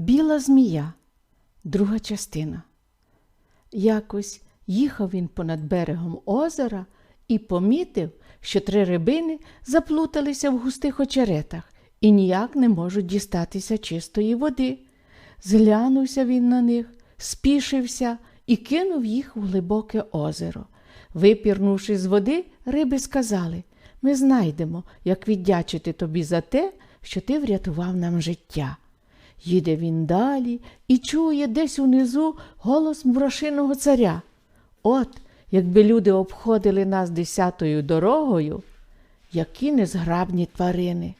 Біла змія, друга частина. Якось їхав він понад берегом озера і помітив, що три рибини заплуталися в густих очеретах і ніяк не можуть дістатися чистої води. Зглянувся він на них, спішився і кинув їх у глибоке озеро. Випірнувши з води, риби сказали ми знайдемо, як віддячити тобі за те, що ти врятував нам життя. Їде він далі і чує десь унизу голос мурашиного царя. От, якби люди обходили нас десятою дорогою, які незграбні тварини.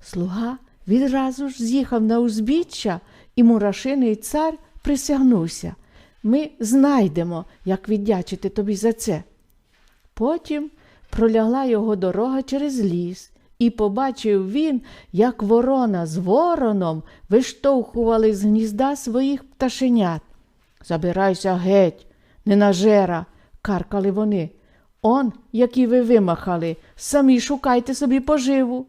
Слуга відразу ж з'їхав на узбіччя, і мурашиний цар присягнувся. Ми знайдемо, як віддячити тобі за це. Потім пролягла його дорога через ліс, і побачив він, як ворона з вороном виштовхували з гнізда своїх пташенят. Забирайся геть, ненажера, каркали вони. Он, які ви вимахали, самі шукайте собі поживу.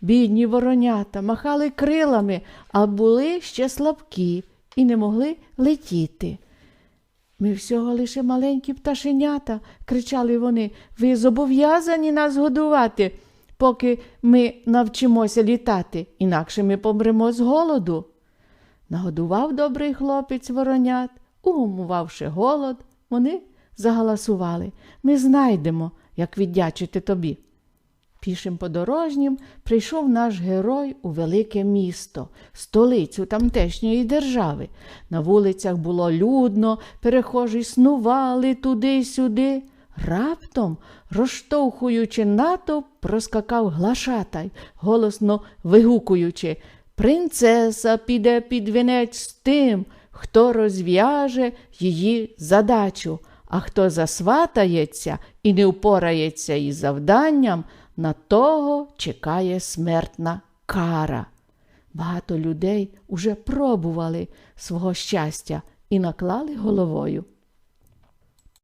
Бідні воронята махали крилами, а були ще слабкі і не могли летіти. Ми всього лише маленькі пташенята, кричали вони, ви зобов'язані нас годувати, поки ми навчимося літати, інакше ми помремо з голоду. Нагодував добрий хлопець воронят, угумувавши голод, вони загаласували ми знайдемо, як віддячити тобі. Пішим подорожнім прийшов наш герой у велике місто, столицю тамтешньої держави. На вулицях було людно, перехожі снували туди сюди. Раптом, розштовхуючи натовп, проскакав глашатай, голосно вигукуючи Принцеса піде під вінець з тим, хто розв'яже її задачу, а хто засватається і не впорається із завданням, на того чекає смертна кара. Багато людей уже пробували свого щастя і наклали головою.